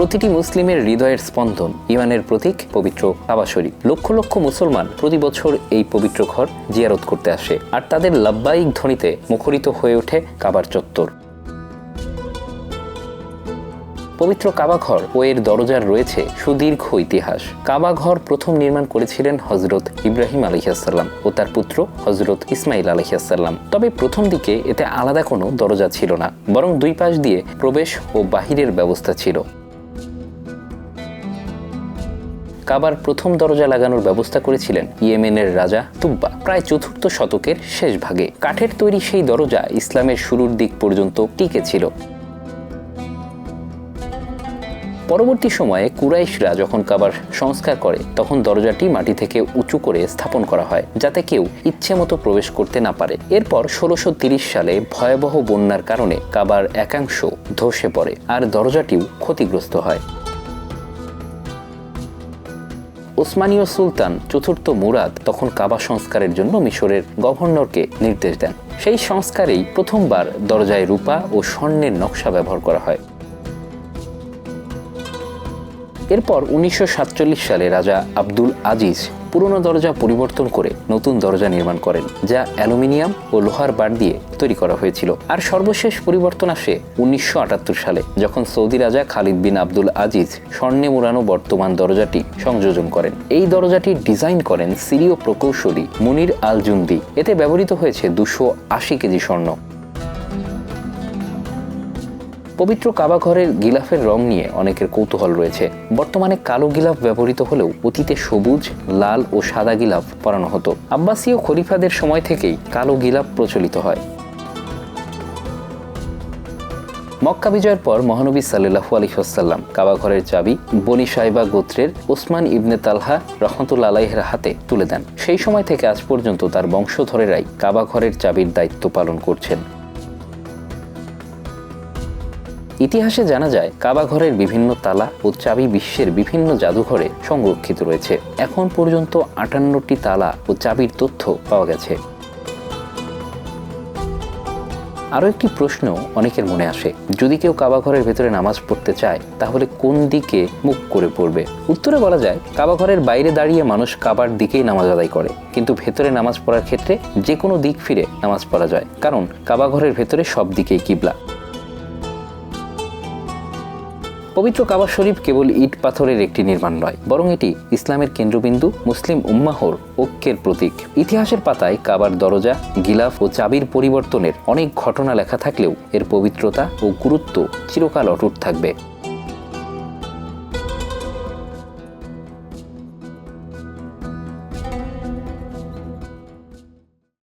প্রতিটি মুসলিমের হৃদয়ের স্পন্দন ইমানের প্রতীক, পবিত্র কাবা শরীফ। লক্ষ লক্ষ মুসলমান প্রতি বছর এই পবিত্র ঘর জিয়ারত করতে আসে আর তাদের লাব্বাইক ধ্বনিতে মুখরিত হয়ে ওঠে কাবার চত্বর। পবিত্র কাবাঘর ও এর দরজার রয়েছে সুদীর্ঘ ইতিহাস। কাবাঘর প্রথম নির্মাণ করেছিলেন হজরত ইব্রাহিম আলহিয়াসাল্লাম ও তার পুত্র হজরত ইসমাইল আলহিয়াসাল্লাম তবে প্রথম দিকে এতে আলাদা কোনো দরজা ছিল না, বরং দুই পাশ দিয়ে প্রবেশ ও বাহিরের ব্যবস্থা ছিল। কাবার প্রথম দরজা লাগানোর ব্যবস্থা করেছিলেন ইয়েমেনের রাজা তুব্বা। প্রায় চতুর্থ শতকের শেষ ভাগে। কাঠের তৈরি সেই দরজা ইসলামের শুরুর দিক পর্যন্ত টিকে ছিল। পরবর্তী সময়ে কুরাইশরা যখন কাবার সংস্কার করে, তখন দরজাটি মাটি থেকে উঁচু করে স্থাপন করা হয়, যাতে কেউ ইচ্ছে মতো প্রবেশ করতে না পারে। এরপর ষোলোশো সালে ভয়াবহ বন্যার কারণে কাবার একাংশ ধসে পড়ে, আর দরজাটিও ক্ষতিগ্রস্ত হয়। ওসমানীয় সুলতান চতুর্থ মুরাদ তখন কাবা সংস্কারের জন্য মিশরের গভর্নরকে নির্দেশ দেন। সেই সংস্কারেই প্রথমবার দরজায় রূপা ও স্বর্ণের নকশা ব্যবহার করা হয়। এরপর উনিশশো সাতচল্লিশ সালে রাজা আব্দুল আজিজ পুরনো দরজা পরিবর্তন করে নতুন দরজা নির্মাণ করেন, যা অ্যালুমিনিয়াম ও লোহার বার দিয়ে তৈরি করা হয়েছিল। আর সর্বশেষ পরিবর্তন আসে উনিশশো আটাত্তর সালে, যখন সৌদি রাজা খালিদ বিন আব্দুল আজিজ স্বর্ণে মোড়ানো বর্তমান দরজাটি সংযোজন করেন। এই দরজাটি ডিজাইন করেন সিরীয় প্রকৌশলী মুনির আল জুন্দি এতে ব্যবহৃত হয়েছে দুশো আশি কেজি স্বর্ণ। পবিত্র কাবা ঘরের গিলাফের রং নিয়ে অনেকের কৌতূহল রয়েছে। বর্তমানে কালো গিলাফ ব্যবহৃত হলেও অতীতে সবুজ, লাল ও সাদা গিলাফ পরানো হতো। আব্বাসীয় খলিফাদের সময় থেকেই কালো গিলাফ প্রচলিত হয়। মক্কা বিজয়ের পর মহানবী সাল্লাহু আলহিহাসাল্লাম কাবা ঘরের চাবি বনি সাইবা গোত্রের ওসমান ইবনে তালহা রহমতুল্লা আলাইহের হাতে তুলে দেন। সেই সময় থেকে আজ পর্যন্ত তার বংশধরেরাই কাবা ঘরের চাবির দায়িত্ব পালন করছেন। ইতিহাসে জানা যায়, কাবা ঘরের বিভিন্ন তালা ও চাবি বিশ্বের বিভিন্ন জাদুঘরে সংরক্ষিত রয়েছে। এখন পর্যন্ত আটান্নটি তালা ও চাবির তথ্য পাওয়া গেছে। আরও একটি প্রশ্ন অনেকের মনে আসে, যদি কেউ কাবা ঘরের ভেতরে নামাজ পড়তে চায়, তাহলে কোন দিকে মুখ করে পড়বে? উত্তরে বলা যায়, কাবা ঘরের বাইরে দাঁড়িয়ে মানুষ কাবার দিকেই নামাজ আদায় করে, কিন্তু ভেতরে নামাজ পড়ার ক্ষেত্রে যে কোনো দিক ফিরে নামাজ পড়া যায়। কারণ, কাবা ঘরের ভেতরে সব দিকেই কিবলা। পবিত্র কাবা শরীফ কেবল ইট পাথরের একটি নির্মাণ নয়, বরং এটি ইসলামের কেন্দ্রবিন্দু, মুসলিম উম্মাহর ঐক্যের প্রতীক। ইতিহাসের পাতায় কাবার দরজা, গিলাফ ও চাবির পরিবর্তনের অনেক ঘটনা লেখা থাকলেও এর পবিত্রতা ও গুরুত্ব চিরকাল অটুট থাকবে।